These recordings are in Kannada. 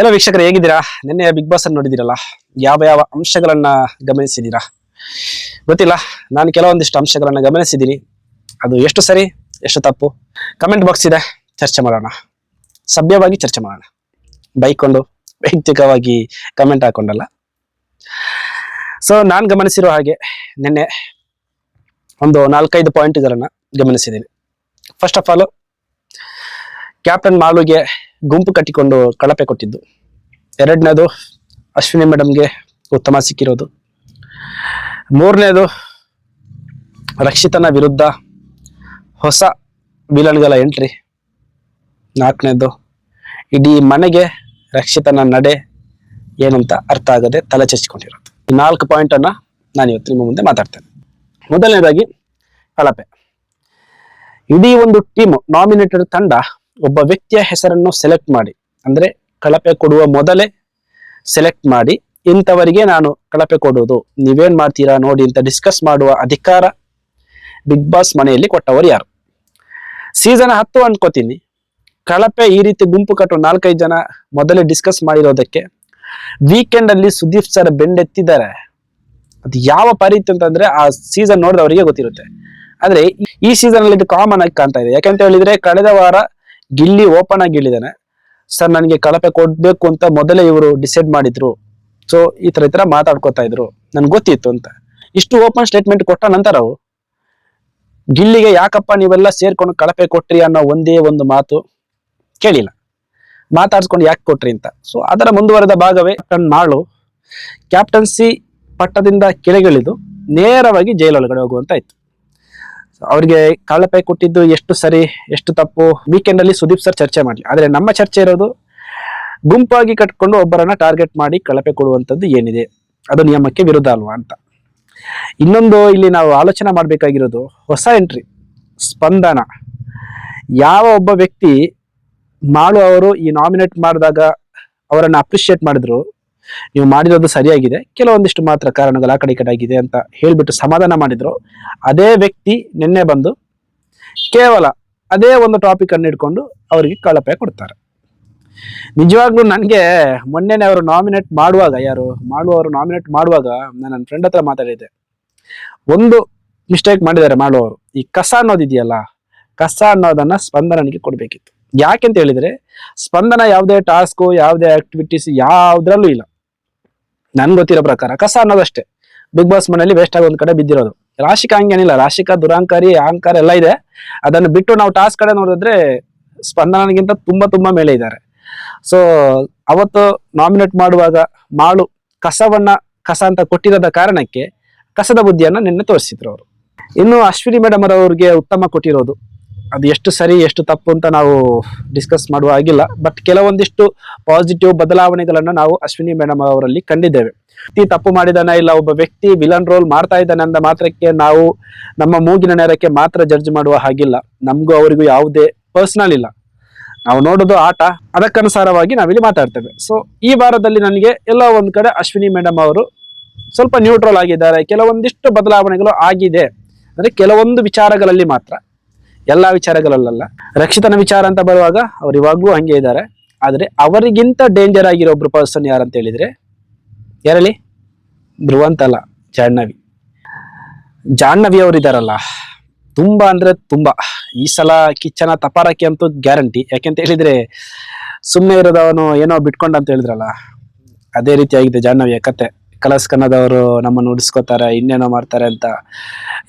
ಹೆಲೋ ವೀಕ್ಷಕರು, ಹೇಗಿದ್ದೀರಾ? ನಿನ್ನೆ ಬಿಗ್ ಬಾಸ್ ಅನ್ನು ನೋಡಿದಿರಲ್ಲ ಯಾವ ಯಾವ ಅಂಶಗಳನ್ನ ಗಮನಿಸಿದ್ದೀರಾ? ಗೊತ್ತಿಲ್ಲ, ನಾನು ಕೆಲವೊಂದಿಷ್ಟು ಅಂಶಗಳನ್ನ ಗಮನಿಸಿದ್ದೀನಿ. ಅದು ಎಷ್ಟು ಸರಿ, ಎಷ್ಟು ತಪ್ಪು? ಕಮೆಂಟ್ ಬಾಕ್ಸ್ ಇದೆ, ಚರ್ಚೆ ಮಾಡೋಣ. ಸಭ್ಯವಾಗಿ ಚರ್ಚೆ ಮಾಡೋಣ. ಬೈಕೊಂಡು ವೈಯಕ್ತಿಕವಾಗಿ ಕಮೆಂಟ್ ಹಾಕೊಂಡಲ್ಲ. ಸೊ ನಾನು ಗಮನಿಸಿರೋ ಹಾಗೆ ನಿನ್ನೆ ಒಂದು ನಾಲ್ಕೈದು ಪಾಯಿಂಟ್ಗಳನ್ನ ಗಮನಿಸಿದ್ದೀನಿ. ಫಸ್ಟ್ ಆಫ್ ಆಲ್ ಕ್ಯಾಪ್ಟನ್ ಮಾಲುಗೆ ಗುಂಪು ಕಟ್ಟಿಕೊಂಡು ಕಳಪೆ ಕೊಟ್ಟಿದ್ದು. ಎರಡನೇದು ಅಶ್ವಿನಿ ಮೇಡಮ್ಗೆ ಉತ್ತಮ ಸಿಕ್ಕಿರೋದು. ಮೂರನೇದು ರಕ್ಷಿತನ ವಿರುದ್ಧ ಹೊಸ ವಿಲನ್ಗಳ ಎಂಟ್ರಿ. ನಾಲ್ಕನೇದು ಇಡೀ ಮನೆಗೆ ರಕ್ಷಿತನ ನಡೆ ಏನಂತ ಅರ್ಥ ಆಗದೆ ತಲೆ ಚಚ್ಚಿಕೊಂಡಿರೋದು. ಈ ನಾಲ್ಕು ಪಾಯಿಂಟನ್ನು ನಾನು ಇವತ್ತು ನಿಮ್ಮ ಮುಂದೆ ಮಾತಾಡ್ತೇನೆ. ಮೊದಲನೇದಾಗಿ ಕಳಪೆ. ಇಡೀ ಒಂದು ಟೀಮ್ ನಾಮಿನೇಟೆಡ್ ತಂಡ ಒಬ್ಬ ವ್ಯಕ್ತಿಯ ಹೆಸರನ್ನು ಸೆಲೆಕ್ಟ್ ಮಾಡಿ. ಅಂದ್ರೆ ಕಳಪೆ ಕೊಡುವ ಮೊದಲೇ ಸೆಲೆಕ್ಟ್ ಮಾಡಿ. ಇಂಥವರಿಗೆ ನಾನು ಕಳಪೆ ಕೊಡುವುದು. ನೀವೇನ್ ಮಾಡ್ತೀರಾ ನೋಡಿ ಅಂತ ಡಿಸ್ಕಸ್ ಮಾಡುವ ಅಧಿಕಾರ ಬಿಗ್ ಬಾಸ್ ಮನೆಯಲ್ಲಿ ಕೊಟ್ಟವರು ಯಾರು? ಸೀಸನ್ ಹತ್ತು ಅನ್ಕೋತೀನಿ. ಕಳಪೆ ಈ ರೀತಿ ಗುಂಪು ಕಟ್ಟು ನಾಲ್ಕೈದು ಜನ ಮೊದಲೇ ಡಿಸ್ಕಸ್ ಮಾಡಿರೋದಕ್ಕೆ ವೀಕೆಂಡ್ ಅಲ್ಲಿ ಸುದೀಪ್ ಸರ್ ಬೆಂಡೆತ್ತಿದ್ದಾರೆ. ಅದು ಯಾವ ಪರಿಸ್ಥಿತಿ ಅಂತಂದ್ರೆ ಆ ಸೀಸನ್ ನೋಡಿದವರಿಗೆ ಗೊತ್ತಿರುತ್ತೆ. ಆದ್ರೆ ಈ ಸೀಸನ್ ಅಲ್ಲಿ ಇದು ಕಾಮನ್ ಆಗಿ ಕಾಣ್ತಾ ಇದೆ. ಯಾಕಂತ ಹೇಳಿದ್ರೆ ಕಳೆದ ವಾರ ಗಿಲ್ಲಿ ಓಪನ್ ಆಗಿ ಹೇಳಿದಾನೆ ಸರ್, ನನಗೆ ಕಳಪೆ ಕೊಡ್ಬೇಕು ಅಂತ ಮೊದಲೇ ಇವರು ಡಿಸೈಡ್ ಮಾಡಿದ್ರು. ಸೊ ಈ ತರ ಈ ತರ ಮಾತಾಡ್ಕೋತಾ ಇದ್ರು. ನನ್ಗೆ ಗೊತ್ತಿತ್ತು ಅಂತ. ಇಷ್ಟು ಓಪನ್ ಸ್ಟೇಟ್ಮೆಂಟ್ ಕೊಟ್ಟ ನಂತರ ಅವು ಗಿಲ್ಲಿಗೆ ಯಾಕಪ್ಪ ನೀವೆಲ್ಲ ಸೇರ್ಕೊಂಡು ಕಳಪೆ ಕೊಟ್ರಿ ಅನ್ನೋ ಒಂದೇ ಒಂದು ಮಾತು ಕೇಳಿಲ್ಲ. ಮಾತಾಡ್ಸ್ಕೊಂಡು ಯಾಕೆ ಕೊಟ್ರಿ ಅಂತ? ಸೊ ಅದರ ಮುಂದುವರೆದ ಭಾಗವೇ ಕ್ಯಾಪ್ಟನ್ ಮಾಳು ಕ್ಯಾಪ್ಟನ್ಸಿ ಪಟ್ಟದಿಂದ ಕೆಳಗಿಳಿದು ನೇರವಾಗಿ ಜೈಲೊಳಗಡೆ ಹೋಗುವಂತ ಇತ್ತು ಅವ್ರಿಗೆ ಕಳಪೆ ಕೊಟ್ಟಿದ್ದು ಎಷ್ಟು ಸರಿ, ಎಷ್ಟು ತಪ್ಪು. ವೀಕೆಂಡ್ ಅಲ್ಲಿ ಸುದೀಪ್ ಸರ್ ಚರ್ಚೆ ಮಾಡಲಿ. ಆದ್ರೆ ನಮ್ಮ ಚರ್ಚೆ ಇರೋದು ಗುಂಪಾಗಿ ಕಟ್ಕೊಂಡು ಒಬ್ಬರನ್ನ ಟಾರ್ಗೆಟ್ ಮಾಡಿ ಕಳಪೆ ಕೊಡುವಂತದ್ದು ಏನಿದೆ? ಅದು ನಿಯಮಕ್ಕೆ ವಿರುದ್ಧ ಅಲ್ವಾ ಅಂತ. ಇನ್ನೊಂದು ಇಲ್ಲಿ ನಾವು ಆಲೋಚನೆ ಮಾಡಬೇಕಾಗಿರೋದು ಹೊಸ ಎಂಟ್ರಿ ಸ್ಪಂದನ. ಯಾವ ಒಬ್ಬ ವ್ಯಕ್ತಿ ಮಾಡು ಅವರು ಈ ನಾಮಿನೇಟ್ ಮಾಡಿದಾಗ ಅವರನ್ನು ಅಪ್ರಿಷಿಯೇಟ್ ಮಾಡಿದ್ರು ನೀವು ಮಾಡಿರೋದು ಸರಿಯಾಗಿದೆ. ಕೆಲವೊಂದಿಷ್ಟು ಮಾತ್ರ ಕಾರಣಗಳು ಆ ಕಡೆ ಅಂತ ಹೇಳ್ಬಿಟ್ಟು ಸಮಾಧಾನ ಮಾಡಿದ್ರು. ಅದೇ ವ್ಯಕ್ತಿ ನಿನ್ನೆ ಬಂದು ಕೇವಲ ಅದೇ ಒಂದು ಟಾಪಿಕ್ ಅನ್ನು ಇಟ್ಕೊಂಡು ಅವರಿಗೆ ಕಳಪೆ ಕೊಡ್ತಾರೆ. ನಿಜವಾಗ್ಲೂ ನನಗೆ ಮೊನ್ನೆನೆ ಅವರು ನಾಮಿನೇಟ್ ಮಾಡುವಾಗ, ಯಾರು? ಮಾಡುವವರು ನಾಮಿನೇಟ್ ಮಾಡುವಾಗ ನಾನು ನನ್ನ ಫ್ರೆಂಡ್ ಹತ್ರ ಮಾತಾಡಿದ್ದೆ. ಒಂದು ಮಿಸ್ಟೇಕ್ ಮಾಡಿದ್ದಾರೆ ಮಾಡುವವರು ಈ ಕಸ ಅನ್ನೋದಿದೆಯಲ್ಲ, ಕಸ ಅನ್ನೋದನ್ನ ಸ್ಪಂದನನಿಗೆ ಕೊಡಬೇಕಿತ್ತು. ಯಾಕೆಂತ ಹೇಳಿದ್ರೆ, ಸ್ಪಂದನ ಯಾವುದೇ ಟಾಸ್ಕು, ಯಾವುದೇ ಆಕ್ಟಿವಿಟೀಸ್ ಯಾವುದ್ರಲ್ಲೂ ಇಲ್ಲ. ನನ್ಗೆ ಗೊತ್ತಿರೋ ಪ್ರಕಾರ ಕಸ ಅನ್ನೋದಷ್ಟೇ. ಬಿಗ್ ಬಾಸ್ ಮನೆಯಲ್ಲಿ ವೇಸ್ಟ್ ಆಗಿ ಒಂದ್ ಕಡೆ ಬಿದ್ದಿರೋದು. ರಾಶಿಕಾ ಹಂಗೇನಿಲ್ಲ ರಾಶಿಕಾ ದುರಾಂಕಾರಿ, ಅಹಂಕಾರ ಎಲ್ಲ ಇದೆ. ಅದನ್ನು ಬಿಟ್ಟು ನಾವು ಟಾಸ್ ಕಡೆ ನೋಡಿದ್ರೆ ಸ್ಪಂದನಗಿಂತ ತುಂಬಾ ತುಂಬಾ ಮೇಲೆ ಇದ್ದಾರೆ. ಸೊ ಅವತ್ತು ನಾಮಿನೇಟ್ ಮಾಡುವಾಗ ಮಾಳು ಕಸವನ್ನ, ಕಸ ಅಂತ ಕೊಟ್ಟಿರೋದ ಕಾರಣಕ್ಕೆ ಕಸದ ಬುದ್ಧಿಯನ್ನ ನಿನ್ನೆ ತೋರಿಸಿದ್ರು ಅವರು. ಇನ್ನು ಅಶ್ವಿನಿ ಮೇಡಮ್ ಅವ್ರಿಗೆ ಉತ್ತಮ ಕೊಟ್ಟಿರೋದು ಅದು ಎಷ್ಟು ಸರಿ, ಎಷ್ಟು ತಪ್ಪು ಅಂತ ನಾವು ಡಿಸ್ಕಸ್ ಮಾಡುವ ಆಗಿಲ್ಲ ಬಟ್ ಕೆಲವೊಂದಿಷ್ಟು ಪಾಸಿಟಿವ್ ಬದಲಾವಣೆಗಳನ್ನು ನಾವು ಅಶ್ವಿನಿ ಮೇಡಮ್ ಅವರಲ್ಲಿ ಕಂಡಿದ್ದೇವೆ. ವ್ಯಕ್ತಿ ತಪ್ಪು ಮಾಡಿದಾನ ಇಲ್ಲ, ಒಬ್ಬ ವ್ಯಕ್ತಿ ವಿಲನ್ ರೋಲ್ ಮಾಡ್ತಾ ಇದ್ದಾನೆ ಅಂದ ಮಾತ್ರಕ್ಕೆ ನಾವು ನಮ್ಮ ಮೂಗಿನ ನೇರಕ್ಕೆ ಮಾತ್ರ ಜಡ್ಜ್ ಮಾಡುವ ಹಾಗಿಲ್ಲ. ನಮಗೂ ಅವರಿಗೂ ಯಾವುದೇ ಪರ್ಸನಲ್ ಇಲ್ಲ. ನಾವು ನೋಡೋದು ಆಟ, ಅದಕ್ಕನುಸಾರವಾಗಿ ನಾವಿಲ್ಲಿ ಮಾತಾಡ್ತೇವೆ. ಸೊ ಈ ವಾರದಲ್ಲಿ ನನಗೆ ಎಲ್ಲ ಒಂದು ಕಡೆ ಅಶ್ವಿನಿ ಮೇಡಮ್ ಅವರು ಸ್ವಲ್ಪ ನ್ಯೂಟ್ರಲ್ ಆಗಿದ್ದಾರೆ. ಕೆಲವೊಂದಿಷ್ಟು ಬದಲಾವಣೆಗಳು ಆಗಿದೆ. ಅಂದರೆ ಕೆಲವೊಂದು ವಿಚಾರಗಳಲ್ಲಿ ಮಾತ್ರ. ಎಲ್ಲಾ ವಿಚಾರಗಳಲ್ಲ ರಕ್ಷಿತನ ವಿಚಾರ ಅಂತ ಬರುವಾಗ ಅವ್ರು ಇವಾಗ್ಲೂ ಹಂಗೆ ಇದ್ದಾರೆ. ಆದರೆ ಅವರಿಗಿಂತ ಡೇಂಜರ್ ಆಗಿರೋ ಒಬ್ರು ಪರ್ಸನ್ ಯಾರಂತ ಹೇಳಿದ್ರೆ, ಯಾರಲ್ಲಿ? ಧ್ರುವಂತ ಅಲ್ಲ, ಜಾಹ್ನವಿ. ಜಾಹ್ನವಿ ಅವರು ಇದಾರಲ್ಲ ತುಂಬಾ ಅಂದ್ರೆ ತುಂಬಾ. ಈ ಸಲ ಕಿಚ್ಚನ ತಪಾರಕ್ಕೆ ಅಂತೂ ಗ್ಯಾರಂಟಿ ಯಾಕೆಂತ ಹೇಳಿದ್ರೆ ಸುಮ್ಮನೆ ಇರೋದವನು ಏನೋ ಬಿಟ್ಕೊಂಡ ಅಂತ ಹೇಳಿದ್ರಲ್ಲ, ಅದೇ ರೀತಿಯಾಗಿದೆ ಜಾಹ್ನವಿಯ ಕತೆ. ಕಲಸ್ ಕನ್ನದವರು ನಮ್ಮನ್ನು ಉಡಿಸ್ಕೋತಾರೆ, ಇನ್ನೇನೋ ಮಾಡ್ತಾರೆ ಅಂತ.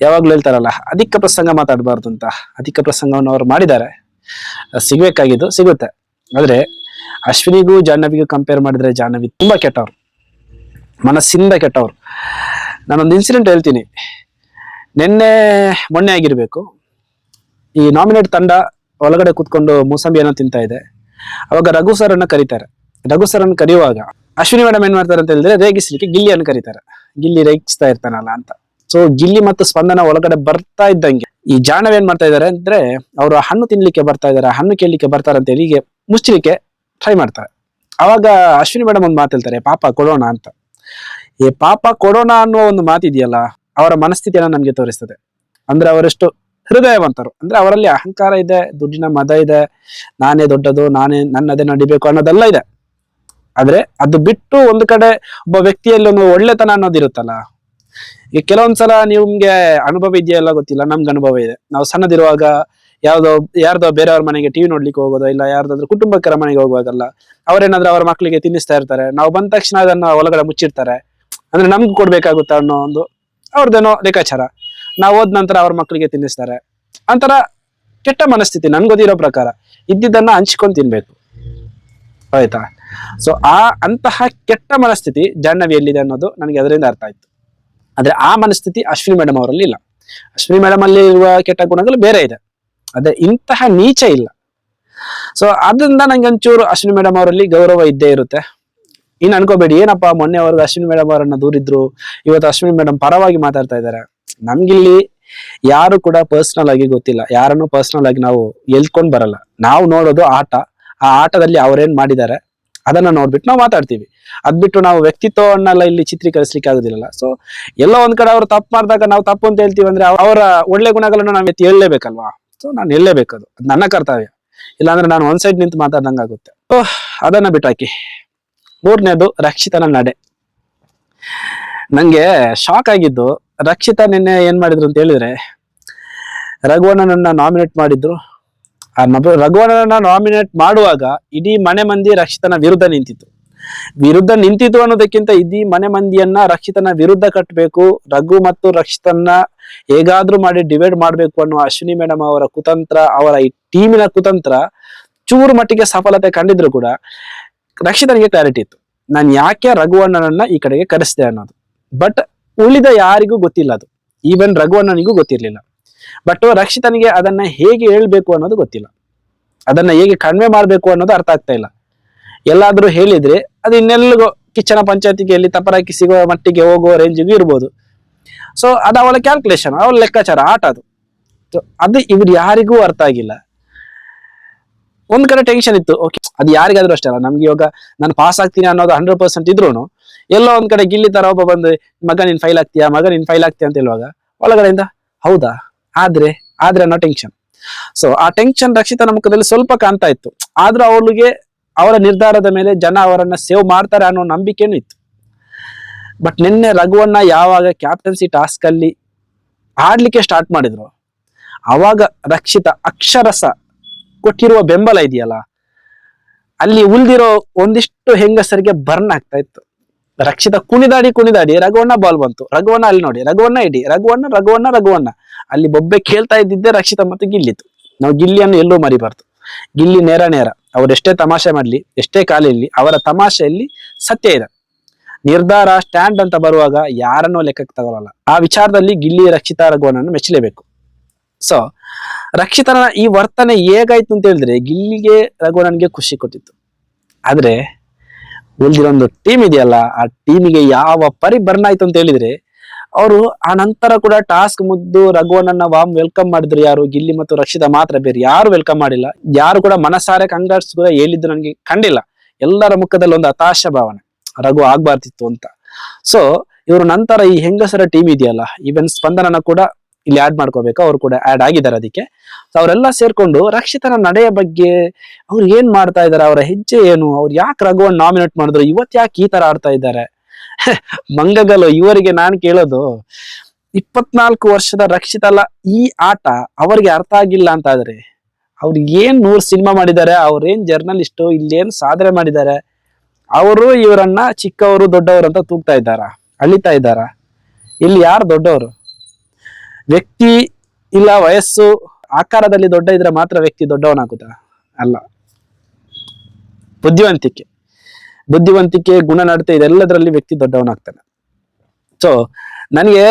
ಯಾವಾಗ್ಲೂ ಹೇಳ್ತಾರಲ್ಲ, ಅಧಿಕ ಪ್ರಸಂಗ ಮಾತಾಡಬಾರ್ದು ಅಂತ ಅಧಿಕ ಪ್ರಸಂಗವನ್ನು ಅವ್ರು ಮಾಡಿದ್ದಾರೆ. ಸಿಗ್ಬೇಕಾಗಿದ್ದು ಸಿಗುತ್ತೆ. ಆದ್ರೆ ಅಶ್ವಿನಿಗೂ ಜಾಹ್ನವಿಗೂ ಕಂಪೇರ್ ಮಾಡಿದ್ರೆ ಜಾಹ್ನವಿ ತುಂಬಾ ಕೆಟ್ಟವ್ರು. ಮನಸ್ಸಿಂದ ಕೆಟ್ಟವ್ರು. ನಾನೊಂದು ಇನ್ಸಿಡೆಂಟ್ ಹೇಳ್ತೀನಿ. ನಿನ್ನೆ ಮೊನ್ನೆ ಆಗಿರ್ಬೇಕು. ಈ ನಾಮಿನೇಟ್ ತಂಡ ಒಳಗಡೆ ಕೂತ್ಕೊಂಡು ಮೂಸಂಬಿ ಏನೋ ತಿಂತಾ ಇದೆ. ಅವಾಗ ರಘು ಸರ್ ಕರೀತಾರೆ. ರಘು ಸರ್ ಅನ್ನ ಕರೆಯುವಾಗ, ಅಶ್ವಿನಿ ಮೇಡಮ್ ಏನ್ ಮಾಡ್ತಾರೆ ಅಂತ ಹೇಳಿದ್ರೆ, ರೇಗಿಸ್ಲಿಕ್ಕೆ ಗಿಲ್ಲಿಯನ್ನು ಕರೀತಾರೆ. ಗಿಲ್ಲಿ ರೇಗಿಸ್ತಾ ಇರ್ತಾನಲ್ಲ ಅಂತ. ಸೊ ಗಿಲ್ಲಿ ಮತ್ತು ಸ್ಪಂದನ ಒಳಗಡೆ ಬರ್ತಾ ಇದ್ದಂಗೆ. ಈ ಜಾಣವ್ ಏನ್ ಮಾಡ್ತಾ ಇದಾರೆ ಅಂದ್ರೆ, ಅವರು ಹಣ್ಣು ತಿನ್ಲಿಕ್ಕೆ ಬರ್ತಾ ಇದಾರೆ ಹಣ್ಣು ಕೇಳಲಿಕ್ಕೆ ಬರ್ತಾರೆ ಅಂತ ಹೇಳಿ ಮುಚ್ಚಲಿಕ್ಕೆ ಟ್ರೈ ಮಾಡ್ತಾರೆ. ಅವಾಗ ಅಶ್ವಿನಿ ಮೇಡಮ್ ಒಂದು ಮಾತೇಳ್ತಾರೆ ಪಾಪ ಕೊಡೋಣ ಅಂತ. ಈ ಪಾಪ ಕೊಡೋಣ ಅನ್ನುವ ಒಂದು ಮಾತಿದೆಯಲ್ಲ ಅವರ ಮನಸ್ಥಿತಿಯನ್ನ ನಮ್ಗೆ ತೋರಿಸ್ತದೆ. ಅಂದ್ರೆ ಅವರೆಷ್ಟು ಹೃದಯವಂತರು. ಅಂದ್ರೆ ಅವರಲ್ಲಿ ಅಹಂಕಾರ ಇದೆ, ದುಡ್ಡಿನ ಮದ ಇದೆ, ನಾನೇ ದೊಡ್ಡದು, ನಾನೇ ನನ್ನದೇ ನಡಿಬೇಕು ಅನ್ನೋದೆಲ್ಲ ಇದೆ. ಆದ್ರೆ ಅದು ಬಿಟ್ಟು ಒಂದು ಕಡೆ ಒಬ್ಬ ವ್ಯಕ್ತಿಯಲ್ಲಿ ಒಂದು ಒಳ್ಳೆತನ ಅನ್ನೋದಿರುತ್ತಲ್ಲ ಈಗ ಕೆಲವೊಂದ್ಸಲ ನಿಮ್ಗೆ ಅನುಭವ ಇದೆಯಲ್ಲ ಗೊತ್ತಿಲ್ಲ, ನಮ್ಗೆ ಅನುಭವ ಇದೆ. ನಾವು ಸಣ್ಣದಿರುವಾಗ ಯಾವ್ದೋ, ಯಾರ್ದೋ ಬೇರೆಯವ್ರ ಮನೆಗೆ ಟಿವಿ ನೋಡ್ಲಿಕ್ಕೆ ಹೋಗೋದು ಇಲ್ಲ ಯಾರ್ದಾದ್ರೂ ಕುಟುಂಬಕ್ಕರ ಮನೆಗೆ ಹೋಗುವಾಗಲ್ಲ, ಅವ್ರೇನಾದ್ರೂ ಅವ್ರ ಮಕ್ಕಳಿಗೆ ತಿನ್ನಿಸ್ತಾ ಇರ್ತಾರೆ. ನಾವು ಬಂದ ತಕ್ಷಣ ಅದನ್ನ ಒಳಗಡೆ ಮುಚ್ಚಿರ್ತಾರೆ ಅಂದ್ರೆ ನಮ್ಗೆ ಕೊಡ್ಬೇಕಾಗುತ್ತ ಅನ್ನೋ ಒಂದು ಅವ್ರದ್ದೇನೋ ಲೆಕ್ಕಾಚಾರ. ನಾವು ಹೋದ ನಂತರ ಅವ್ರ ಮಕ್ಕಳಿಗೆ ತಿನ್ನಿಸ್ತಾರೆ. ಅಂತರ ಕೆಟ್ಟ ಮನಸ್ಥಿತಿ, ನನ್ಗೆ ಗೊತ್ತಿರೋ ಪ್ರಕಾರ. ಇದ್ದಿದ್ದನ್ನ ಹಂಚ್ಕೊಂಡ್ ತಿನ್ಬೇಕು. ಆಯ್ತಾ? ಸೊ ಆ ಅಂತಹ ಕೆಟ್ಟ ಮನಸ್ಥಿತಿ ಜಾಹ್ನವಿಯಲ್ಲಿದೆ ಅನ್ನೋದು ನನಗೆ ಅದರಿಂದ ಅರ್ಥ ಆಯ್ತು. ಆದ್ರೆ ಆ ಮನಸ್ಥಿತಿ ಅಶ್ವಿನಿ ಮೇಡಮ್ ಅವರಲ್ಲಿ ಇಲ್ಲ. ಅಶ್ವಿನಿ ಮೇಡಮ್ ಅಲ್ಲಿ ಇರುವ ಕೆಟ್ಟ ಗುಣಗಳು ಬೇರೆ ಇದೆ. ಅದೇ ಇಂತಹ ನೀಚ ಇಲ್ಲ. ಸೊ ಅದರಿಂದ ನಂಗೆ ಒಂಚೂರು ಅಶ್ವಿನಿ ಮೇಡಮ್ ಅವರಲ್ಲಿ ಗೌರವ ಇದ್ದೇ ಇರುತ್ತೆ. ಇನ್ನು ಅನ್ಕೋಬೇಡಿ, ಏನಪ್ಪ ಮೊನ್ನೆವರೆಗೂ ಅಶ್ವಿನಿ ಮೇಡಮ್ ಅವರನ್ನ ದೂರಿದ್ರು, ಇವತ್ತು ಅಶ್ವಿನಿ ಮೇಡಮ್ ಪರವಾಗಿ ಮಾತಾಡ್ತಾ ಇದ್ದಾರೆ. ನಮ್ಗಿಲ್ಲಿ ಯಾರು ಕೂಡ ಪರ್ಸನಲ್ ಆಗಿ ಗೊತ್ತಿಲ್ಲ. ಯಾರನ್ನು ಪರ್ಸನಲ್ ಆಗಿ ನಾವು ಎಲ್ಕೊಂಡ್ ಬರಲ್ಲ. ನಾವು ನೋಡೋದು ಆಟ. ಆ ಆಟದಲ್ಲಿ ಅವ್ರೇನ್ ಮಾಡಿದ್ದಾರೆ? ಅದನ್ನ ನೋಡ್ಬಿಟ್ಟು ನಾವು ಮಾತಾಡ್ತೀವಿ. ಅದ್ಬಿಟ್ಟು ನಾವು ವ್ಯಕ್ತಿತ್ವವನ್ನೆಲ್ಲ ಇಲ್ಲಿ ಚಿತ್ರೀಕರಿಸ್ಲಿಕ್ಕೆ ಆಗುದಿಲ್ಲ ಸೊ ಎಲ್ಲೋ ಒಂದ್ ಕಡೆ ಅವ್ರು ತಪ್ಪು ಮಾಡಿದಾಗ ನಾವು ತಪ್ಪು ಅಂತ ಹೇಳ್ತೀವಿ ಅಂದ್ರೆ ಅವರ ಒಳ್ಳೆ ಗುಣಗಳನ್ನು ನಾವು ಎತ್ತಿ ಹೇಳಲೇಬೇಕಲ್ವಾ? ಸೊ ನಾನು ಹೇಳಲೇಬೇಕದು. ಅದು ನನ್ನ ಕರ್ತವ್ಯ. ಇಲ್ಲಾಂದ್ರೆ ನಾನು ಒಂದ್ ಸೈಡ್ ನಿಂತು ಮಾತಾಡ್ದಂಗೆ ಆಗುತ್ತೆ ಸೊ ಅದನ್ನ ಬಿಟ್ಟಾಕಿ. ಮೂರನೇದು ರಕ್ಷಿತನ ನಡೆ. ನಂಗೆ ಶಾಕ್ ಆಗಿದ್ದು ರಕ್ಷಿತಾ ನಿನ್ನೆ ಏನ್ ಮಾಡಿದ್ರು ಅಂತ ಹೇಳಿದ್ರೆ ರಘುವಣ್ಣನನ್ನ ನಾಮಿನೇಟ್ ಮಾಡಿದ್ರು. ರಘುವಣ್ಣನನ್ನ ನಾಮಿನೇಟ್ ಮಾಡುವಾಗ ಇಡೀ ಮನೆ ಮಂದಿ ರಕ್ಷಿತನ ವಿರುದ್ಧ ನಿಂತಿತ್ತು. ವಿರುದ್ಧ ನಿಂತಿತು ಅನ್ನೋದಕ್ಕಿಂತ ಇಡೀ ಮನೆ ಮಂದಿಯನ್ನ ರಕ್ಷಿತನ ವಿರುದ್ಧ ಕಟ್ಟಬೇಕು ರಘು ಮತ್ತು ರಕ್ಷಿತನ್ನ ಹೇಗಾದ್ರೂ ಮಾಡಿ ಡಿವೈಡ್ ಮಾಡಬೇಕು ಅನ್ನೋ ಅಶ್ವಿನಿ ಮೇಡಮ್ ಅವರ ಕುತಂತ್ರ, ಅವರ ಈ ಟೀಮಿನ ಕುತಂತ್ರ ಚೂರು ಮಟ್ಟಿಗೆ ಸಫಲತೆ ಕಂಡಿದ್ರು ಕೂಡ ರಕ್ಷಿತನಿಗೆ ಕ್ಲಾರಿಟಿ ಇತ್ತು. ನಾನು ಯಾಕೆ ರಘುವಣ್ಣನನ್ನ ಈ ಕಡೆಗೆ ಕರೆಸಿದೆ ಅನ್ನೋದು. ಬಟ್ ಉಳಿದ ಯಾರಿಗೂ ಗೊತ್ತಿಲ್ಲ ಅದು. ಈವನ್ ರಘುವಣ್ಣನಿಗೂ ಗೊತ್ತಿರ್ಲಿಲ್ಲ. ಬಟ್ ರಕ್ಷಿತನಿಗೆ ಅದನ್ನ ಹೇಗೆ ಹೇಳ್ಬೇಕು ಅನ್ನೋದು ಗೊತ್ತಿಲ್ಲ. ಅದನ್ನ ಹೇಗೆ ಕಣ್ಮೆ ಮಾಡ್ಬೇಕು ಅನ್ನೋದು ಅರ್ಥ ಆಗ್ತಾ ಇಲ್ಲ. ಎಲ್ಲಾದ್ರೂ ಹೇಳಿದ್ರೆ ಅದು ಇನ್ನೆಲ್ಲಿಗೋ ಕಿಚ್ಚನ ಪಂಚಾಯತಿಗೆ ಎಲ್ಲಿ ತಪರಾಕಿ ಸಿಗೋ ಮಟ್ಟಿಗೆ ಹೋಗುವ ರೇಂಜಿಗೂ ಇರ್ಬೋದು. ಸೊ ಅದು ಅವಳ ಕ್ಯಾಲ್ಕುಲೇಷನ್ ಅವಳ ಲೆಕ್ಕಾಚಾರ, ಆಟ ಅದು. ಅದು ಇವ್ರು ಯಾರಿಗೂ ಅರ್ಥ ಆಗಿಲ್ಲ. ಒಂದ್ ಕಡೆ ಟೆನ್ಷನ್ ಇತ್ತು ಓಕೆ ಅದು ಯಾರಿಗಾದ್ರೂ ಅಷ್ಟೇ ಅಲ್ಲ, ನಮ್ಗೆ ಇವಾಗ ನಾನು ಪಾಸ್ ಆಗ್ತೀನಿ ಅನ್ನೋದು ಹಂಡ್ರೆಡ್ ಪರ್ಸೆಂಟ್ ಇದ್ರು ಎಲ್ಲೋ ಒಂದ್ ಕಡೆ ಗಿಲ್ಲಿ ತರ ಒಬ್ಬ ಬಂದು, ಮಗ ನೀನ್ ಫೈಲ್ ಆಗ್ತೀಯಾ? ಮಗ ನೀನ್ ಫೈಲ್ ಆಗ್ತೀಯ? ಅಂತ ಹೇಳುವಾಗ, ಒಳಗಡೆಯಿಂದ, ಹೌದಾ? ಆದ್ರೆ ಆದ್ರೆ ಅನ್ನೋ ಟೆನ್ಷನ್ ಸೊ ಆ ಟೆನ್ಷನ್ ರಕ್ಷಿತನ ಮುಖದಲ್ಲಿ ಸ್ವಲ್ಪ ಕಾಣ್ತಾ ಇತ್ತು. ಆದ್ರೂ ಅವಳಿಗೆ ಅವರ ನಿರ್ಧಾರದ ಮೇಲೆ ಜನ ಅವರನ್ನ ಸೇವ್ ಮಾಡ್ತಾರೆ ಅನ್ನೋ ನಂಬಿಕೆನೂ ಇತ್ತು. ಬಟ್ ನಿನ್ನೆ ರಘುವಣ್ಣ ಯಾವಾಗ ಕ್ಯಾಪ್ಟನ್ಸಿ ಟಾಸ್ಕ್ ಅಲ್ಲಿ ಆಡ್ಲಿಕ್ಕೆ ಸ್ಟಾರ್ಟ್ ಮಾಡಿದ್ರು, ಅವಾಗ ರಕ್ಷಿತ ಅಕ್ಷರಸ ಕೊಟ್ಟಿರುವ ಬೆಂಬಲ ಇದೆಯಲ್ಲ, ಅಲ್ಲಿ ಉಳಿದಿರೋ ಒಂದಿಷ್ಟು ಹೆಂಗಸರಿಗೆ ಬರ್ನ್ ಆಗ್ತಾ ಇತ್ತು. ರಕ್ಷಿತ ಕುಣಿದಾಡಿ ಕುಣಿದಾಡಿ ರಘುವಣ್ಣ ಬಾಲ್ ಬಂತು. ರಘುವಣ್ಣ ಅಲ್ಲಿ ನೋಡಿ, ರಘುವಣ್ಣ ಇಡಿ, ರಘುವಣ್ಣ ರಘುವಣ್ಣ ರಘುವಣ್ಣ. ಅಲ್ಲಿ ಬೊಬ್ಬೆ ಕೇಳ್ತಾ ಇದ್ದಿದ್ದೆ ರಕ್ಷಿತ ಮತ್ತು ಗಿಲ್ಲಿತ್ತು. ನಾವು ಗಿಲ್ಲಿಯನ್ನು ಎಲ್ಲೂ ಮರಿಬಾರ್ದು. ಗಿಲ್ಲಿ ನೇರ ನೇರ ಅವರೆಷ್ಟೇ ತಮಾಷೆ ಮಾಡ್ಲಿ, ಎಷ್ಟೇ ಕಾಲಿರ್ಲಿ ಅವರ ತಮಾಷೆಯಲ್ಲಿ ಸತ್ಯ ಇದೆ. ನಿರ್ಧಾರ ಸ್ಟ್ಯಾಂಡ್ ಅಂತ ಬರುವಾಗ ಯಾರನ್ನೂ ಲೆಕ್ಕಕ್ಕೆ ತಗೊಳ್ಳಲ್ಲ ಆ ವಿಚಾರದಲ್ಲಿ ಗಿಲ್ಲಿ, ರಕ್ಷಿತಾ ರಘುವನನ್ನು ಮೆಚ್ಚಲೇಬೇಕು. ಸೊ ರಕ್ಷಿತನ ಈ ವರ್ತನೆ ಹೇಗಾಯ್ತು ಅಂತ ಹೇಳಿದ್ರೆ ಗಿಲ್ಲಿಗೆ ರಘುವನನ್ಗೆ ಖುಷಿ ಕೊಟ್ಟಿತ್ತು. ಆದ್ರೆ ಉಳಿದಿರೊಂದು ಟೀಮ್ ಇದೆಯಲ್ಲ, ಆ ಟೀಮಿಗೆ ಯಾವ ಪರಿ ಬರ್ನ್ ಆಯ್ತು ಅಂತ ಹೇಳಿದ್ರೆ, ಅವರು ಆ ನಂತರ ಕೂಡ ಟಾಸ್ಕ್ ಮುದ್ದು ರಘುವನನ್ನ ವಾಮ್ ವೆಲ್ಕಮ್ ಮಾಡಿದ್ರು ಯಾರು? ಗಿಲ್ಲಿ ಮತ್ತು ರಕ್ಷಿತಾ ಮಾತ್ರ ಬೇರೆ ಯಾರು ವೆಲ್ಕಮ್ ಮಾಡಿಲ್ಲ. ಯಾರು ಕೂಡ ಮನಸಾರೆ ಕಂಗ್ರಾಟ್ಸ್ ಕೂಡ ಹೇಳಿದ್ದು ನನಗೆ ಕಂಡಿಲ್ಲ. ಎಲ್ಲರ ಮುಖದಲ್ಲಿ ಒಂದು ಹತಾಶ ಭಾವನೆ. ರಘು ಆಗ್ಬಾರ್ದಿತ್ತು ಅಂತ. ಸೊ ಇವರು ನಂತರ ಈ ಹೆಂಗಸರ ಟೀಮ್ ಇದೆಯಲ್ಲ ಈವನ್ ಸ್ಪಂದನನ ಕೂಡ ಇಲ್ಲಿ ಆಡ್ ಮಾಡ್ಕೋಬೇಕು. ಅವ್ರು ಕೂಡ ಆಡ್ ಆಗಿದ್ದಾರೆ ಅದಕ್ಕೆ. ಅವರೆಲ್ಲ ಸೇರ್ಕೊಂಡು ರಕ್ಷಿತನ ನಡೆಯ ಬಗ್ಗೆ ಅವ್ರು ಏನ್ ಮಾಡ್ತಾ ಇದಾರೆ ಅವರ ಹೆಜ್ಜೆ ಏನು, ಅವ್ರು ಯಾಕೆ ರಘುವನ್ ನಾಮಿನೇಟ್ ಮಾಡಿದ್ರು ಇವತ್ ಯಾಕೆ ಈ ತರ ಆಡ್ತಾ ಇದ್ದಾರೆ? ಮಂಗಗಲು, ಇವರಿಗೆ ನಾನು ಕೇಳೋದು, ಇಪ್ಪತ್ನಾಲ್ಕು ವರ್ಷದ ರಕ್ಷಿತಲ್ಲ ಈ ಆಟ ಅವರಿಗೆ ಅರ್ಥ ಆಗಿಲ್ಲ ಅಂತ ಆದ್ರೆ, ಅವ್ರು ಏನ್ ನೂರು ಸಿನಿಮಾ ಮಾಡಿದ್ದಾರೆ ಅವ್ರೇನ್ ಜರ್ನಲಿಸ್ಟ್ ಇಲ್ಲೇನ್ ಸಾಧನೆ ಮಾಡಿದ್ದಾರೆ, ಅವರು ಇವರನ್ನ ಚಿಕ್ಕವರು, ದೊಡ್ಡವರು ಅಂತ ತೂಗ್ತಾ ಇದ್ದಾರಾ, ಅಳಿತಾ ಇದ್ದಾರಾ? ಇಲ್ಲಿ ಯಾರು ದೊಡ್ಡವರು? ವ್ಯಕ್ತಿ ಇಲ್ಲ ವಯಸ್ಸು ಆಕಾರದಲ್ಲಿ ದೊಡ್ಡ ಇದ್ರೆ ಮಾತ್ರ ವ್ಯಕ್ತಿ ದೊಡ್ಡವನಾಗುತ್ತ ಅಲ್ಲ. ಬುದ್ಧಿವಂತಿಕೆ. ಬುದ್ಧಿವಂತಿಕೆ ಗುಣ ನಡತೆ ಇದೆಲ್ಲದರಲ್ಲಿ ವ್ಯಕ್ತಿ ದೊಡ್ಡವನಾಗ್ತಾನೆ ಸೊ ನನಗೆ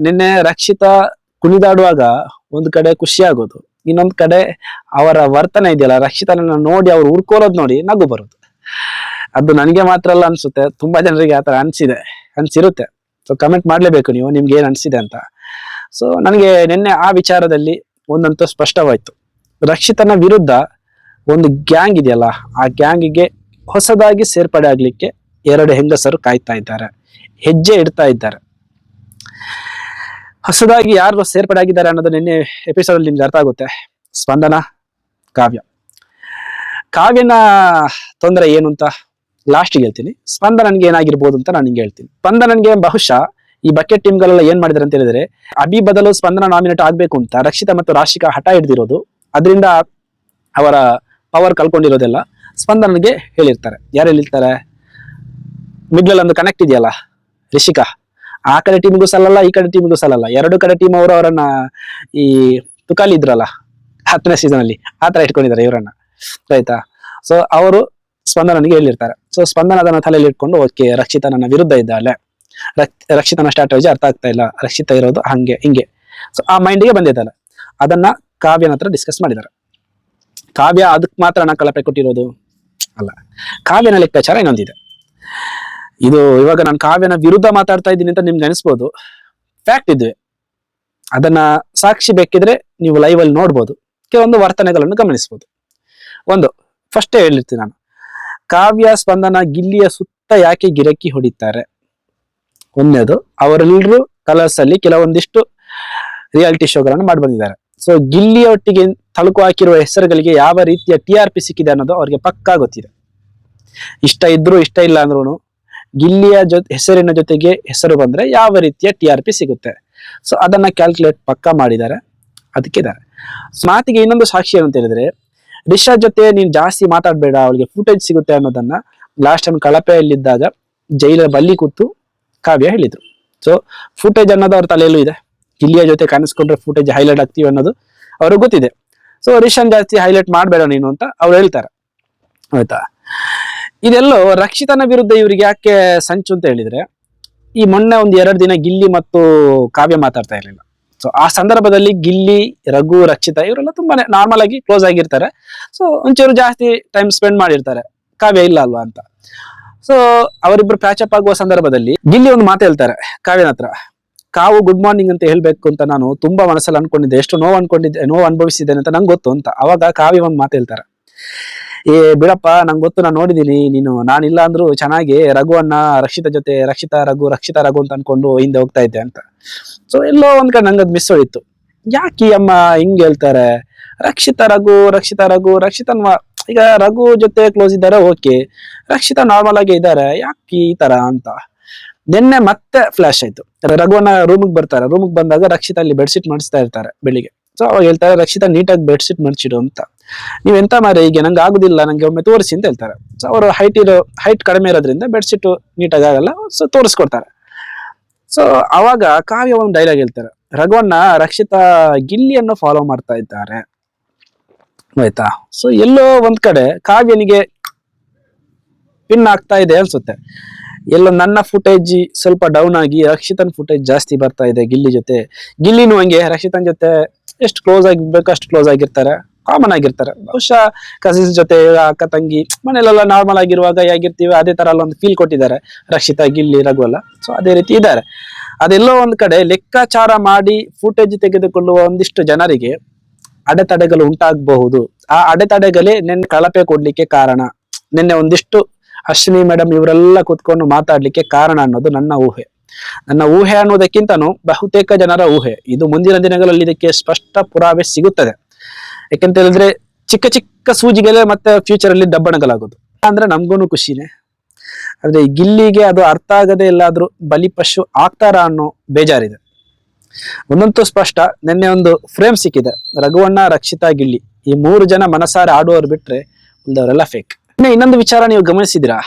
ನಿನ್ನೆ ರಕ್ಷಿತಾ ಕುಣಿದಾಡುವಾಗ ಒಂದು ಕಡೆ ಖುಷಿ ಆಗೋದು. ಇನ್ನೊಂದ್ ಕಡೆ ಅವರ ವರ್ತನೆ ಇದೆಯಲ್ಲ, ರಕ್ಷಿತನನ್ನು ನೋಡಿ ಅವ್ರು ಹುರ್ಕೋರೋದು ನೋಡಿ ನಗು ಬರೋದು. ಅದು ನನಗೆ ಮಾತ್ರ ಅಲ್ಲ ಅನ್ಸುತ್ತೆ. ತುಂಬಾ ಜನರಿಗೆ ಆತರ ಅನ್ಸಿದೆ. ಅನ್ಸಿರುತ್ತೆ. ಸೊ ಕಮೆಂಟ್ ಮಾಡ್ಲೇಬೇಕು ನೀವು, ನಿಮ್ಗೆ ಏನ್ ಅನ್ಸಿದೆ ಅಂತ. ಸೊ ನನಗೆ ನಿನ್ನೆ ಆ ವಿಚಾರದಲ್ಲಿ ಒಂದಂತೂ ಸ್ಪಷ್ಟವಾಯ್ತು. ರಕ್ಷಿತನ ವಿರುದ್ಧ ಒಂದು ಗ್ಯಾಂಗ್ ಇದೆಯಲ್ಲ, ಆ ಗ್ಯಾಂಗಿಗೆ ಹೊಸದಾಗಿ ಸೇರ್ಪಡೆ ಆಗ್ಲಿಕ್ಕೆ ಎರಡು ಹೆಂಗಸರು ಕಾಯ್ತಾ ಇದ್ದಾರೆ, ಹೆಜ್ಜೆ ಇಡ್ತಾ ಇದ್ದಾರೆ. ಹೊಸದಾಗಿ ಯಾರು ಸೇರ್ಪಡೆ ಆಗಿದ್ದಾರೆ ಅನ್ನೋದು ನಿನ್ನೆ ಎಪಿಸೋಡ್ ನಿಮ್ಗೆ ಅರ್ಥ ಆಗುತ್ತೆ. ಸ್ಪಂದನ, ಕಾವ್ಯ. ಕಾವ್ಯನ ತೊಂದರೆ ಏನು ಅಂತ ಲಾಸ್ಟಿಗೆ ಹೇಳ್ತೀನಿ. ಸ್ಪಂದನನ್ಗೆ ಏನಾಗಿರ್ಬೋದು ಅಂತ ನಾನು ನಿಂಗೆ ಹೇಳ್ತೀನಿ. ಸ್ಪಂದನನ್ಗೆ ಬಹುಶಃ ಈ ಬಕೆಟ್ ಟೀಮ್ಗಳೆಲ್ಲ ಏನ್ ಮಾಡಿದಾರೆ ಅಂತ ಹೇಳಿದ್ರೆ, ಅಭಿ ಬದಲು ಸ್ಪಂದನ ನಾಮಿನೇಟ್ ಆಗ್ಬೇಕು ಅಂತ ರಕ್ಷಿತಾ ಮತ್ತು ರಾಶಿಕಾ ಹಠ ಹಿಡಿದಿರೋದು. ಅದರಿಂದ ಅವರ ಪವರ್ ಕಳ್ಕೊಂಡಿರೋದೆಲ್ಲ ಸ್ಪಂದನಿಗೆ ಹೇಳಿರ್ತಾರೆ. ಯಾರು ಹೇಳಿರ್ತಾರೆ? ಮಿಡ್ಲಲ್ಲಿ ಒಂದು ಕನೆಕ್ಟ್ ಇದೆಯಲ್ಲ, ರಿಷಿಕಾ. ಆ ಕಡೆ ಟೀಮ್ಗೂ ಸಲ್ಲಲ್ಲ, ಈ ಕಡೆ ಟೀಮ್ಗೂ ಸಲ್ಲಲ್ಲ. ಎರಡು ಕಡೆ ಟೀಮ್ ಅವರು ಅವರನ್ನ ಈ ತುಕಾಲಿ ಇದ್ರಲ್ಲ, ಹತ್ತನೇ ಸೀಸನ್ ಅಲ್ಲಿ ಆ ತರ ಇಟ್ಕೊಂಡಿದ್ದಾರೆ ಇವರನ್ನ. ಆಯ್ತಾ? ಸೊ ಅವರು ಸ್ಪಂದನನಿಗೆ ಹೇಳಿರ್ತಾರೆ. ಸೊ ಸ್ಪಂದನ ಅದನ್ನ ತಲೆಯಲ್ಲಿ ಇಟ್ಕೊಂಡು ಓಕೆ, ರಕ್ಷಿತ ನನ್ನ ವಿರುದ್ಧ ಇದ್ದಾಳೆ. ರಕ್ಷಿತನ ಸ್ಟ್ರಾಟಜಿ ಅರ್ಥ ಆಗ್ತಾ ಇಲ್ಲ. ರಕ್ಷಿತ ಇರೋದು ಹಂಗೆ, ಹಿಂಗೆ. ಸೊ ಆ ಮೈಂಡಿಗೆ ಬಂದಿದ್ದಲ್ಲ ಅದನ್ನ ಕಾವ್ಯನ ಹತ್ರ ಡಿಸ್ಕಸ್ ಮಾಡಿದ್ದಾರೆ. ಕಾವ್ಯ ಅದಕ್ಕೆ ಮಾತ್ರ ಹಣ ಕಳಪೆ ಕೊಟ್ಟಿರೋದು? ಅಲ್ಲ. ಕಾವ್ಯನ ಲೆಕ್ಕಾಚಾರ ಇನ್ನೊಂದಿದೆ. ಇದು ಇವಾಗ ನಾನು ಕಾವ್ಯನ ವಿರುದ್ಧ ಮಾತಾಡ್ತಾ ಇದ್ದೀನಿ ಅಂತ ನಿಮ್ಗೆ ಅನಿಸ್ಬೋದು. ಫ್ಯಾಕ್ಟ್ ಇದ್ವಿ ಅದನ್ನ ಸಾಕ್ಷಿ ಬೇಕಿದ್ರೆ ನೀವು ಲೈವ್ ಅಲ್ಲಿ ನೋಡ್ಬೋದು. ಕೆಲವೊಂದು ವರ್ತನೆಗಳನ್ನು ಗಮನಿಸ್ಬೋದು. ಒಂದು ಫಸ್ಟೇ ಹೇಳಿರ್ತೀನಿ ನಾನು. ಕಾವ್ಯ ಸ್ಪಂದನ ಗಿಲ್ಲಿಯ ಸುತ್ತ ಯಾಕೆ ಗಿರಕಿ ಹೊಡಿತಾರೆ? ಒಂದನೇದು ಅವರೆಲ್ಲರೂ ಕಲರ್ಸ್ ಅಲ್ಲಿ ಕೆಲವೊಂದಿಷ್ಟು ರಿಯಾಲಿಟಿ ಶೋಗಳನ್ನು ಮಾಡಿ ಬಂದಿದ್ದಾರೆ ಸೊ ಗಿಲ್ಲಿಯ ಒಟ್ಟಿಗೆ ತಳುಕು ಹಾಕಿರುವ ಹೆಸರುಗಳಿಗೆ ಯಾವ ರೀತಿಯ ಟಿ ಆರ್ ಪಿ ಸಿಕ್ಕಿದೆ ಅನ್ನೋದು ಅವ್ರಿಗೆ ಪಕ್ಕಾ ಗೊತ್ತಿದೆ. ಇಷ್ಟ ಇದ್ರು ಇಷ್ಟ ಇಲ್ಲ ಅಂದ್ರೂ ಗಿಲ್ಲಿಯ ಜೊ, ಹೆಸರಿನ ಜೊತೆಗೆ ಹೆಸರು ಬಂದ್ರೆ ಯಾವ ರೀತಿಯ ಟಿ ಆರ್ ಪಿ ಸಿಗುತ್ತೆ. ಸೊ ಅದನ್ನ ಕ್ಯಾಲ್ಕುಲೇಟ್ ಪಕ್ಕಾ ಮಾಡಿದ್ದಾರೆ. ಅದಕ್ಕಿದ್ದಾರೆ ಮಾತಿಗೆ ಇನ್ನೊಂದು ಸಾಕ್ಷಿ ಏನಂತ ಹೇಳಿದ್ರೆ, ರಿಷಾ ಜೊತೆ ನೀನ್ ಜಾಸ್ತಿ ಮಾತಾಡ್ಬೇಡ, ಅವಳಿಗೆ ಫುಟೇಜ್ ಸಿಗುತ್ತೆ ಅನ್ನೋದನ್ನ ಲಾಸ್ಟ್ ಟೈಮ್ ಕಳಪೆಯಲ್ಲಿದ್ದಾಗ ಜೈಲ ಬಲ್ಲಿ ಕೂತು ಕಾವ್ಯ ಹೇಳಿದ್ರು. ಸೊ ಫುಟೇಜ್ ಅನ್ನೋದು ಅವ್ರ ತಲೆಯಲ್ಲೂ ಇದೆ. ಗಿಲ್ಲಿಯ ಜೊತೆ ಕಾಣಿಸ್ಕೊಂಡ್ರೆ ಫುಟೇಜ್ ಹೈಲೈಟ್ ಆಗ್ತೀವಿ ಅನ್ನೋದು ಅವ್ರಿಗೆ ಗೊತ್ತಿದೆ. ಸೊ ರಿಷನ್ ಜಾಸ್ತಿ ಹೈಲೈಟ್ ಮಾಡಬೇಡ ನೀನು ಅಂತ ಅವ್ರು ಹೇಳ್ತಾರೆ. ಆಯ್ತಾ? ಇದೆಲ್ಲೋ ರಕ್ಷಿತನ ವಿರುದ್ಧ ಇವ್ರಿಗೆ ಯಾಕೆ ಸಂಚು ಅಂತ ಹೇಳಿದ್ರೆ, ಈ ಮೊನ್ನೆ ಒಂದು ಎರಡು ದಿನ ಗಿಲ್ಲಿ ಮತ್ತು ಕಾವ್ಯ ಮಾತಾಡ್ತಾ ಇರಲಿಲ್ಲ. ಸೊ ಆ ಸಂದರ್ಭದಲ್ಲಿ ಗಿಲ್ಲಿ, ರಘು, ರಕ್ಷಿತ ಇವರೆಲ್ಲ ತುಂಬಾನೇ ನಾರ್ಮಲ್ ಆಗಿ ಕ್ಲೋಸ್ ಆಗಿರ್ತಾರೆ. ಸೊ ಒಂಚೂರು ಜಾಸ್ತಿ ಟೈಮ್ ಸ್ಪೆಂಡ್ ಮಾಡಿರ್ತಾರೆ. ಕಾವ್ಯ ಇಲ್ಲ ಅಲ್ವಾ ಅಂತ. ಸೊ ಅವರಿಬ್ರು ಅಪ್ ಆಗುವ ಸಂದರ್ಭದಲ್ಲಿ ಗಿಲ್ಲಿ ಒಂದು ಮಾತು ಹೇಳ್ತಾರೆ ಕಾವ್ಯನ ಹತ್ರ. ಕಾವು ಗುಡ್ ಮಾರ್ನಿಂಗ್ ಅಂತ ಹೇಳ್ಬೇಕು ಅಂತ ನಾನು ತುಂಬಾ ಮನಸ್ಸಲ್ಲಿ ಅನ್ಕೊಂಡಿದ್ದೆ. ಎಷ್ಟು ನೋವು ಅನ್ಕೊಂಡಿದ್ದೆ, ನೋವು ಅನುಭವಿಸಿದ್ದೇನೆ ಅಂತ ನಂಗೆ ಗೊತ್ತು ಅಂತ. ಅವಾಗ ಕಾವ್ಯ ಒಂದು ಮಾತು ಹೇಳ್ತಾರೆ. ಏ, ಬಿಡಪ್ಪ, ನಂಗೆ ಗೊತ್ತು ನಾನು ನೋಡಿದೀನಿ ನೀನು ನಾನಿಲ್ಲ ಅಂದ್ರೂ ಚೆನ್ನಾಗಿ ರಘುವನ್ನ ರಕ್ಷಿತ ಜೊತೆ, ರಕ್ಷಿತಾ ರಘು ರಕ್ಷಿತಾ ರಘು ಅಂತ ಅನ್ಕೊಂಡು ಹಿಂದೆ ಹೋಗ್ತಾ ಇದ್ದೆ ಅಂತ. ಸೊ ಎಲ್ಲೋ ಒಂದ್ ಕಡೆ ನಂಗದ್ ಮಿಸ್ ಹೋಯ್ತು. ಯಾಕೆ ಅಮ್ಮ ಹಿಂಗ್ ಹೇಳ್ತಾರೆ? ರಕ್ಷಿತ ರಘು ರಕ್ಷಿತ ರಘು ರಕ್ಷಿತನ್ ಮ- ಈಗ ರಘು ಜೊತೆ ಕ್ಲೋಸ್ ಇದ್ದಾರೆ ಓಕೆ ರಕ್ಷಿತಾ ನಾರ್ಮಲ್ ಆಗಿ ಇದ್ದಾರೆ, ಯಾಕೆ ಈ ತರ ಅಂತ? ನಿನ್ನೆ ಮತ್ತೆ ಫ್ಲಾಶ್ ಆಯ್ತು. ರಘುವನ್ನ ರೂಮಿಗೆ ಬರ್ತಾರೆ. ರೂಮಿಗೆ ಬಂದಾಗ ರಕ್ಷಿತಾ ಅಲ್ಲಿ ಬೆಡ್ಶೀಟ್ ಮಾಡಿಸ್ತಾ ಇರ್ತಾರೆ ಬೆಳಿಗ್ಗೆ. ಸೊ ಅವಾಗ ಹೇಳ್ತಾರೆ, ರಕ್ಷಿತಾ ನೀಟಾಗಿ ಬೆಡ್ಶೀಟ್ ಮಡ್ಚಿಡು ಅಂತ. ನೀವು ಎಂತ ಮಾರಿ ಈಗ ನಂಗೆ ಆಗುದಿಲ್ಲ, ನಂಗೆ ಒಮ್ಮೆ ತೋರಿಸಿ ಅಂತ ಹೇಳ್ತಾರೆ. ಸೊ ಅವರು ಹೈಟ್ ಇರೋ ಹೈಟ್ ಕಡಿಮೆ ಇರೋದ್ರಿಂದ ಬೆಡ್ಶೀಟ್ ನೀಟಾಗಿ ಆಗಲ್ಲ ಸೊ ತೋರಿಸ್ಕೊಡ್ತಾರೆ. ಸೊ ಅವಾಗ ಕಾವ್ಯ ಒಂದು ಡೈಲಾಗ್ ಹೇಳ್ತಾರೆ. ರಘುವನ್ನ ರಕ್ಷಿತಾ ಗಿಲ್ಲಿಯನ್ನು ಫಾಲೋ ಮಾಡ್ತಾ ಇದ್ದಾರೆ. ಆಯ್ತಾ? ಸೊ ಎಲ್ಲೋ ಒಂದ್ ಕಡೆ ಕಾವ್ಯನಿಗೆ ಪಿನ್ ಆಗ್ತಾ ಇದೆ ಅನ್ಸುತ್ತೆ. ಎಲ್ಲ ನನ್ನ ಫುಟೇಜ್ ಸ್ವಲ್ಪ ಡೌನ್ ಆಗಿ ರಕ್ಷಿತನ್ ಫುಟೇಜ್ ಜಾಸ್ತಿ ಬರ್ತಾ ಇದೆ ಗಿಲ್ಲಿ ಜೊತೆ. ಗಿಲ್ಲಿನೂ ಹಂಗೆ, ರಕ್ಷಿತನ್ ಜೊತೆ ಎಷ್ಟು ಕ್ಲೋಸ್ ಆಗಿರ್ಬೇಕು ಅಷ್ಟು ಕ್ಲೋಸ್ ಆಗಿರ್ತಾರೆ ಕಾಮನ್ ಆಗಿರ್ತಾರೆ. ಬಹುಶಃ ಕಸಿನ್ಸ್ ಜೊತೆ, ಅಕ್ಕ, ತಂಗಿ ಮನೇಲೆಲ್ಲ ನಾರ್ಮಲ್ ಆಗಿರುವಾಗ ಹೇಗಿರ್ತೀವಿ ಅದೇ ತರ ಅಲ್ಲೊಂದು ಫೀಲ್ ಕೊಟ್ಟಿದ್ದಾರೆ ರಕ್ಷಿತಾ, ಗಿಲ್ಲಿ, ರಘು ಅಲ್ಲ ಸೊ ಅದೇ ರೀತಿ ಇದ್ದಾರೆ. ಅದೆಲ್ಲೋ ಒಂದ್ ಕಡೆ ಲೆಕ್ಕಾಚಾರ ಮಾಡಿ ಫುಟೇಜ್ ತೆಗೆದುಕೊಳ್ಳುವ ಒಂದಿಷ್ಟು ಜನರಿಗೆ ಅಡೆತಡೆಗಳು ಉಂಟಾಗಬಹುದು. ಆ ಅಡೆತಡೆಗಳೇ ನಿನ್ನೆ ಕಳಪೆ ಕೊಡ್ಲಿಕ್ಕೆ ಕಾರಣ. ನಿನ್ನೆ ಒಂದಿಷ್ಟು ಅಶ್ವಿನಿ ಮೇಡಮ್ ಇವರೆಲ್ಲ ಕೂತ್ಕೊಂಡು ಮಾತಾಡ್ಲಿಕ್ಕೆ ಕಾರಣ ಅನ್ನೋದು ನನ್ನ ಊಹೆ. ನನ್ನ ಊಹೆ ಅನ್ನೋದಕ್ಕಿಂತನೂ ಬಹುತೇಕ ಜನರ ಊಹೆ. ಇದು ಮುಂದಿನ ದಿನಗಳಲ್ಲಿ ಇದಕ್ಕೆ ಸ್ಪಷ್ಟ ಪುರಾವೆ ಸಿಗುತ್ತದೆ. ಯಾಕೆಂತ ಹೇಳಿದ್ರೆ ಚಿಕ್ಕ ಚಿಕ್ಕ ಸೂಜಿಗೆಲೆ ಮತ್ತೆ ಫ್ಯೂಚರ್ ಅಲ್ಲಿ ದಬ್ಬಣಗಳಾಗೋದು. ಅಂದ್ರೆ ನಮ್ಗೂನು ಖುಷಿನೇ. ಅಂದ್ರೆ ಗಿಲ್ಲಿಗೆ ಅದು ಅರ್ಥ ಆಗದೆ ಎಲ್ಲಾದ್ರೂ ಬಲಿಪಶು ಆಗ್ತಾರ ಅನ್ನೋ ಬೇಜಾರಿದೆ. ಒಂದಂತೂ ಸ್ಪಷ್ಟ, ನಿನ್ನೆ ಒಂದು ಫ್ರೇಮ್ ಸಿಕ್ಕಿದೆ. ರಘುವಣ್ಣ, ರಕ್ಷಿತಾ ಗಿಳ್ಳಿ ಈ ಮೂರು ಜನ ಮನಸಾರೆ ಆಡುವವರು ಬಿಟ್ರೆ ಉಳಿದವರೆಲ್ಲ ಫೇಕ್ ಇನ್ನು ಇನ್ನೊಂದು ವಿಚಾರ ನೀವು ಗಮನಿಸಿದಿರಾ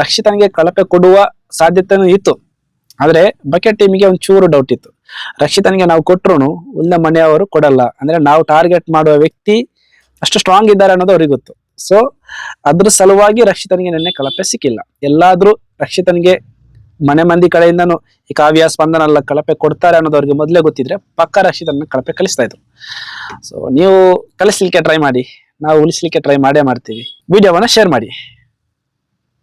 ರಕ್ಷಿತನಿಗೆ ಕಳಪೆ ಕೊಡುವ ಸಾಧ್ಯತೆನೂ ಇತ್ತು. ಆದ್ರೆ ಬಕೆಟ್ ಟೀಮ್ಗೆ ಒಂದು ಚೂರು ಡೌಟ್ ಇತ್ತು. ರಕ್ಷಿತನಿಗೆ ನಾವು ಕೊಟ್ರು ಉಳಿದ ಮನೆಯವರು ಕೊಡಲ್ಲ. ಅಂದ್ರೆ ನಾವು ಟಾರ್ಗೆಟ್ ಮಾಡುವ ವ್ಯಕ್ತಿ ಅಷ್ಟು ಸ್ಟ್ರಾಂಗ್ ಇದ್ದಾರೆ ಅನ್ನೋದು ಅವ್ರಿಗೆ ಗೊತ್ತು. ಸೊ ಅದ್ರ ಸಲುವಾಗಿ ರಕ್ಷಿತನಿಗೆ ನಿನ್ನೆ ಕಳಪೆ ಸಿಕ್ಕಿಲ್ಲ. ಎಲ್ಲಾದ್ರೂ ರಕ್ಷಿತನಿಗೆ ಮನೆ ಮಂದಿ ಕಡೆಯಿಂದನೂ ಈ ಕಾವ್ಯ ಸ್ಪಂದನ ಎಲ್ಲ ಕಳಪೆ ಕೊಡ್ತಾರೆ ಅನ್ನೋದು ಅವ್ರಿಗೆ ಮೊದಲೇ ಗೊತ್ತಿದ್ರೆ ಪಕ್ಕ ರಕ್ಷಿತನ್ನ ಕಳಪೆ ಕಲಿಸ್ತಾ ಇದ್ರು. ಸೊ ನೀವು ಕಲಿಸ್ಲಿಕ್ಕೆ ಟ್ರೈ ಮಾಡಿ. ನಾವು ಉಳಿಸ್ಲಿಕ್ಕೆ ಟ್ರೈ ಮಾಡೇ ಮಾಡ್ತೀವಿ. ವಿಡಿಯೋವನ್ನ ಶೇರ್ ಮಾಡಿ.